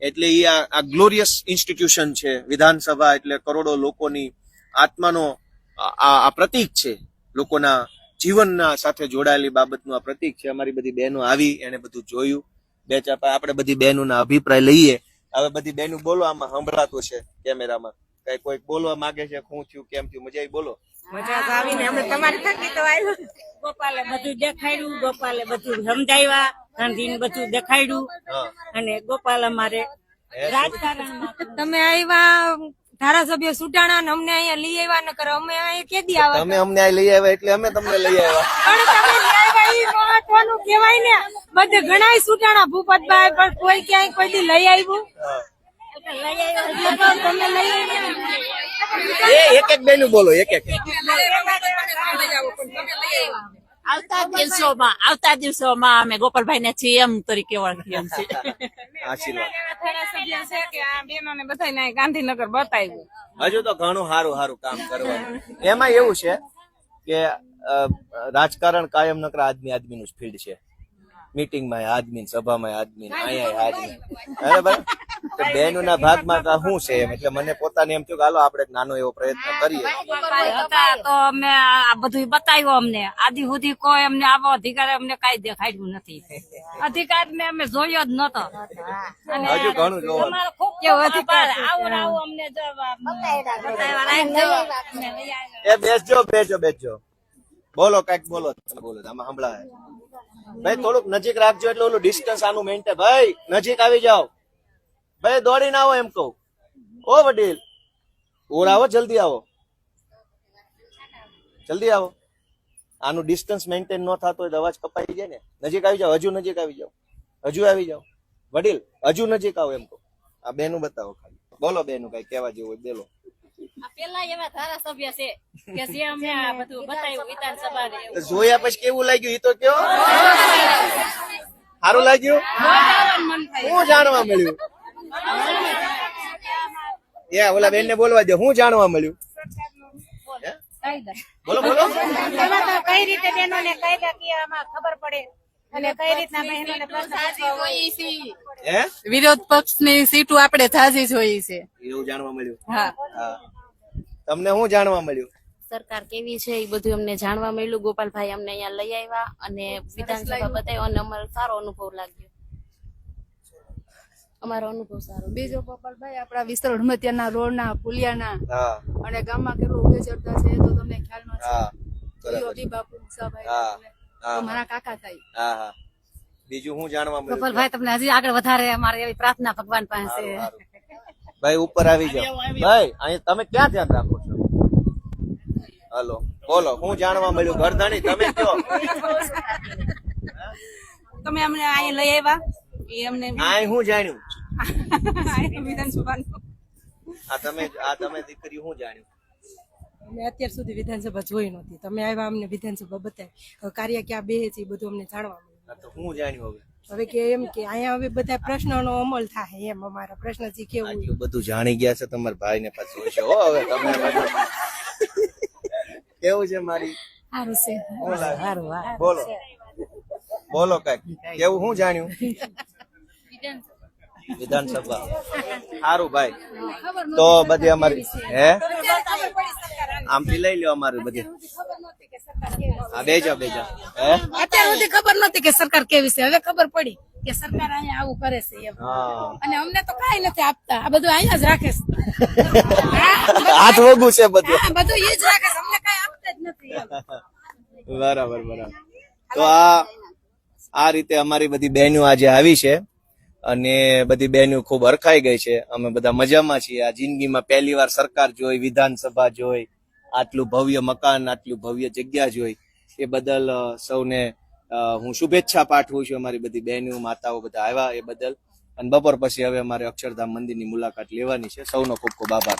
એટલે એ આ glorious institution છે, વિધાનસભા એટલે કરોડો લોકોની આત્માનો આ પ્રતીક છે. લોકોના જીવનના સાથે જોડાયેલી બાબતનું આ પ્રતીક છે. અમારી બધી બહેનો આવી એને બધું જોયું. બે ચાર આપણે બધી બહેનોના અભિપ્રાય લઈએ. હવે બધી બહેનો બોલો, આમાં સંભળાતું છે કેમેરામાં. કઈ કોઈક બોલવા માંગે છે શું થયું કેમ થયું મજા આવી? બોલો. મજા તો આવીને અમે તમારી થકી તો આવ્યું ગોપાલે બધું દેખાડ્યું ગોપાલે બધું સમજાવ્યા ગાંધીને બધું દેખાડ્યું. અને ગોપાલ અમારે રાજકારણમાં તમે આવ્યા ધારાસભ્ય સુટાણા ને અમને અહીંયા લઈ આવ્યા ન કરો અમે અહીંયા કેદી આવ્યા તમે અમને લઈ આવ્યા એટલે અમે તમને લઈ આવ્યા પણ તમે લઈ આવ્યા ઈ મહત્વનું કહેવાય ને. બધે ઘણાય સુટાણા ભૂપતભાઈ પણ કોઈ ક્યાંય કોઈ લઈ આવ્યું એ એક એક બેનું બોલો એક એક. આવતા દિવસોમાં આવતા દિવસોમાં અમે ગોપાલભાઈ ને સીએમ તરીકે ઓળખીએ છીએ. આશીર્વાદ. ધારાસભ્ય છે કે આ બેનો ને બધા ગાંધીનગર બતાવ્યું હજુ તો ઘણું સારું સારું કામ કરવાનું. એમાં એવું છે કે રાજકારણ કાયમ નકર આદમી આદમીનું જ ફિલ્ડ છે. મીટિંગમાં આદમી સભામાં આદમી અહીંયા આદમી બરાબર? તો બહેનોના ભાગમાં તો શું છે? એમ એટલે મને પોતાને એમ થયું કે હાલો આપણે નાનો એવો પ્રયત્ન કરીએ. તો અમે આ બધું બતાવ્યું અમને. આદિ સુધી કોઈ અમને આવો અધિકાર અમને કઈ દેખાડ્યું નથી. અધિકાર ને અમે જોયો જ નતો હજુ ઘણું જોવાનું. ખૂબ અધિકાર આવો આવો અમને. એ બેસજો બેસજો બેસજો. બોલો કંઈક બોલો બોલો આમાં સંભળાય. ભાઈ થોડુંક નજીક રાખજો એટલે ઓલું ડિસ્ટન્સ આનું મેન્ટેન ભાઈ નજીક આવી જાઓ. ભાઈ દોડીને આવો એમ કહું. ઓ વડીલ ઓર આવો જલ્દી આવો. જલ્દી આવો. આનું ડિસ્ટન્સ મેન્ટેન ન થતો હોય તો અવાજ કપાઈ જાય ને. નજીક આવી જાઓ હજુ નજીક આવી જાઓ. હજુ આવી જાઓ. વડીલ હજુ નજીક આવો એમ કહું. આ બેનું બતાવો ખાલી. બોલો બેનું કઈ કહેવા જેવું હોય બોલો. જોયા પછી કેવું લાગ્યું? એ તો કયો? સારું. લાગ્યું? શું જાણવા મળ્યું? એ ઓલા બેન ને બોલવા દે હું જાણવા મળ્યું? બોલો બોલો. કઈ રીતે બહેનોને કાયદાકીયમાં ખબર પડે? અને કઈ રીતના બહેનોને પ્રતિનિધિત્વ હોય. હે? વિરોધ પક્ષની સીટો આપણે થાજી જોઈ છે. એવું જાણવા મળ્યું? હા. હા. તમને શું જાણવા મળ્યું? સરકાર કેવી છે એ બધું અમને જાણવા મળ્યું. ગોપાલભાઈ અમને અહીંયા લઈ આવ્યા અને વિધાનસભા બતાવ્યો. અને અમારો સારો અનુભવ લાગ્યો. અમારો અનુભવ સારો. બીજો ગોપાલભાઈ આપણા વિસ્તાર હડમતિયાના રોડના પુલિયાના હા. અને ગામમાં કેટલું ઉભે ચડતા છે તો તમને ખ્યાલ નો છે. બાપુ મુસાભાઈ. મારા કાકા થાય. હા હા. બીજું હું જાણવા મળ્યું? ગોપાલભાઈ તમને હજી આગળ વધારે અમારે એવી પ્રાર્થના ભગવાન પાસે. ભાઈ ઉપર આવી જાઓ. ભાઈ અહીં તમે ક્યાં ધ્યાન રાખો છો? હલો બોલો હું જાણવા મળ્યું? ઘરધણી તમે કયો? તમે અમને અહીંયા લઈ આવ્યા? એ અમને આ હું જાણ્યું? વિધાનસભાનું આ તમે આ તમે દીકરી હું જાણ્યું? મેં અત્યાર સુધી વિધાનસભા જોઈ નહોતી. તમે આવ્યા અમને વિધાનસભા બતાવી. કાર્ય ક્યાં બે છે એ બધું અમને જાણવા મળ્યું. હું જાણ્યું હવે? હવે કે એમ કે અહીંયા હવે બધા પ્રશ્નોનો અમલ થાય એમ અમારા પ્રશ્ન જે કેવું બધું જાણી ગયા છે તમારા ભાઈ ને પાછું છે હો હવે તમે કેવું છે મારી? સારું છે. સારું? બોલો. બોલો કંઈક. કેવું હું જાણ્યું? વિધાનસભા. સારું ભાઈ. તો બધી અમારી હે? આમથી લઈ લ્યો અમારી બધી. હા બેજા બેજા. હે? અત્યાર સુધી ખબર નતી કે સરકાર કેવી છે. હવે ખબર પડી કે સરકાર અહીંયા આવું કરે છે એમ. અને અમને તો કઈ નથી આપતા. આ બધું અહીંયા જ રાખે છે. હાથ વગું છે બધું. બધું એ જ રાખે છે. અમને કઈ આપતા જ નથી બરાબર બરાબર. તો આ આ રીતે અમારી બધી બહેનો આજે આવી છે. અને બધી બહેનો ખૂબ હરખાઈ ગઈ છે. અમે બધા મજામાં છીએ. આ જિંદગીમાં પહેલી વાર સરકાર જોઈ, વિધાનસભા જોઈ, આટલું ભવ્ય મકાન, આટલું ભવ્ય જગ્યા જોઈ. એ બદલ સૌને હું શુભેચ્છા પાઠવું છું અમારી બધી બહેનો માતાઓ બધા આવ્યા એ બદલ. અને બપોર પછી હવે અમારે અક્ષરધામ મંદિરની મુલાકાત લેવાની છે. સૌનો ખૂબ ખૂબ આભાર.